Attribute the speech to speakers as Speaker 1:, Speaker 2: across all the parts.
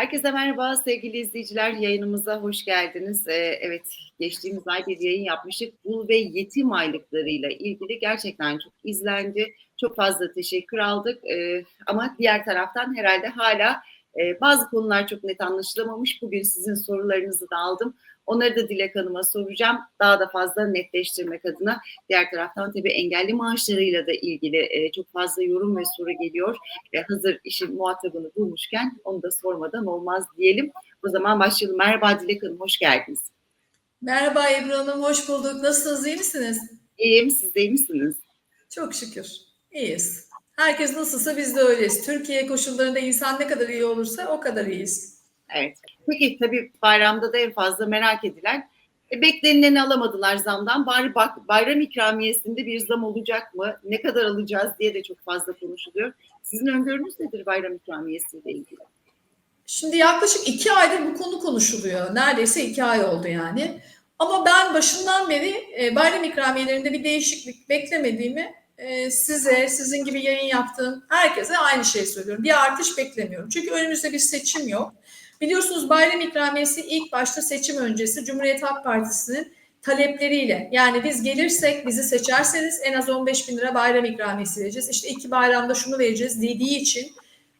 Speaker 1: Herkese merhaba sevgili izleyiciler. Yayınımıza hoş geldiniz. Ee, evet, geçtiğimiz ay bir yayın yapmıştık. Bul ve yetim aylıklarıyla ilgili gerçekten çok izlendi. Çok fazla teşekkür aldık. Ee, ama diğer taraftan herhalde hala e, bazı konular çok net anlaşılamamış. Bugün sizin sorularınızı da aldım. Onları da Dilek Hanım'a soracağım. Daha da fazla netleştirmek adına. Diğer taraftan tabii engelli maaşlarıyla da ilgili e, çok fazla yorum ve soru geliyor. E, hazır işin muhatabını bulmuşken onu da sormadan olmaz diyelim. O zaman başlayalım. Merhaba Dilek Hanım, hoş geldiniz.
Speaker 2: Merhaba Ebru Hanım, hoş bulduk. Nasılsınız, iyi misiniz?
Speaker 1: İyiyim, siz de iyi misiniz?
Speaker 2: Çok şükür, iyiyiz. Herkes nasılsa biz de öyleyiz. Türkiye koşullarında insan ne kadar iyi olursa o kadar iyiyiz.
Speaker 1: Evet. Peki tabii bayramda da en fazla merak edilen e, beklenileni alamadılar zamdan. Bari bak bayram ikramiyesinde bir zam olacak mı? Ne kadar alacağız diye de çok fazla konuşuluyor. Sizin öngörünüz nedir bayram ikramiyesiyle ilgili?
Speaker 2: Şimdi yaklaşık iki aydır bu konu konuşuluyor. Neredeyse iki ay oldu yani. Ama ben başından beri e, bayram ikramiyelerinde bir değişiklik beklemediğimi size, sizin gibi yayın yaptığım herkese aynı şeyi söylüyorum. Bir artış beklemiyorum. Çünkü önümüzde bir seçim yok. Biliyorsunuz bayram ikramiyesi ilk başta seçim öncesi Cumhuriyet Halk Partisi'nin talepleriyle yani biz gelirsek bizi seçerseniz en az 15 bin lira bayram ikramiyesi vereceğiz. İşte iki bayramda şunu vereceğiz dediği için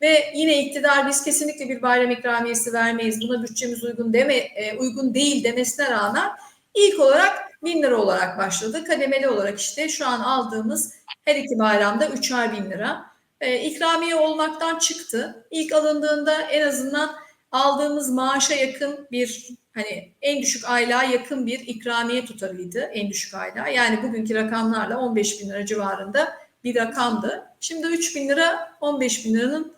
Speaker 2: ve yine iktidar biz kesinlikle bir bayram ikramiyesi vermeyiz buna bütçemiz uygun deme e, uygun değil demesine rağmen ilk olarak bin lira olarak başladı. Kademeli olarak işte şu an aldığımız her iki bayramda üçer bin lira. E, ikramiye olmaktan çıktı. İlk alındığında en azından aldığımız maaşa yakın bir hani en düşük aylığa yakın bir ikramiye tutarıydı en düşük aylığa. Yani bugünkü rakamlarla 15 bin lira civarında bir rakamdı. Şimdi 3 bin lira 15 bin liranın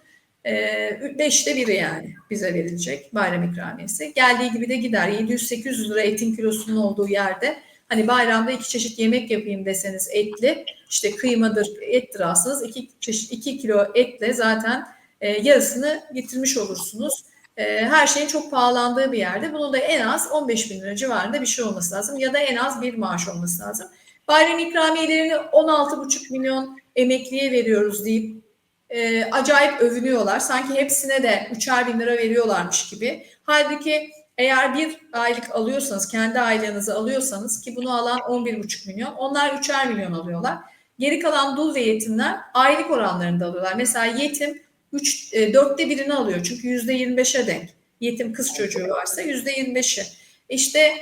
Speaker 2: e, beşte biri yani bize verilecek bayram ikramiyesi. Geldiği gibi de gider. 700-800 lira etin kilosunun olduğu yerde hani bayramda iki çeşit yemek yapayım deseniz etli işte kıymadır ettir alsanız iki çeşit iki kilo etle zaten e, yarısını getirmiş olursunuz. E, her şeyin çok pahalandığı bir yerde bunun da en az 15 bin lira civarında bir şey olması lazım ya da en az bir maaş olması lazım. Bayram ikramiyelerini 16,5 milyon emekliye veriyoruz deyip e, acayip övünüyorlar. Sanki hepsine de üçer bin lira veriyorlarmış gibi. Halbuki eğer bir aylık alıyorsanız, kendi aylığınızı alıyorsanız ki bunu alan 11,5 milyon, onlar üçer milyon alıyorlar. Geri kalan dul ve yetimler aylık oranlarında alıyorlar. Mesela yetim 3, e, dörtte birini alıyor çünkü yüzde 25'e denk. Yetim kız çocuğu varsa yüzde 25'i. İşte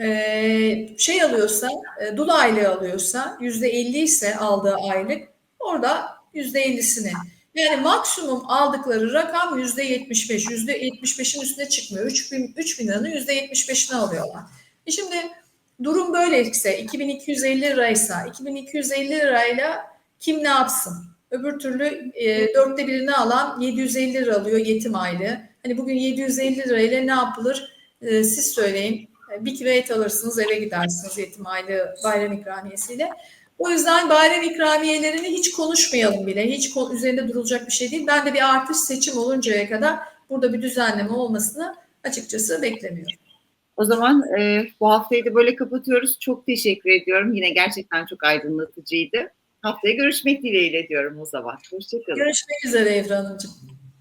Speaker 2: e, şey alıyorsa, e, dul aylığı alıyorsa yüzde 50 ise aldığı aylık orada yüzde 50'sini. Yani maksimum aldıkları rakam yüzde 75. Yüzde 75'in üstüne çıkmıyor. 3 bin, 3 bin liranın yüzde 75'ini alıyorlar. E şimdi durum böyleyse 2250 liraysa 2250 lirayla kim ne yapsın? Öbür türlü e, dörtte birini alan 750 lira alıyor yetim aylığı. Hani bugün 750 lirayla ne yapılır? E, siz söyleyin. Bir kilo et alırsınız eve gidersiniz yetim aylığı bayram ikramiyesiyle. O yüzden bayram ikramiyelerini hiç konuşmayalım bile. Hiç üzerinde durulacak bir şey değil. Ben de bir artış seçim oluncaya kadar burada bir düzenleme olmasını açıkçası beklemiyorum.
Speaker 1: O zaman e, bu haftayı da böyle kapatıyoruz. Çok teşekkür ediyorum. Yine gerçekten çok aydınlatıcıydı. Haftaya görüşmek dileğiyle diyorum o zaman. Hoşçakalın.
Speaker 2: Görüşmek üzere Evra Hanımcığım.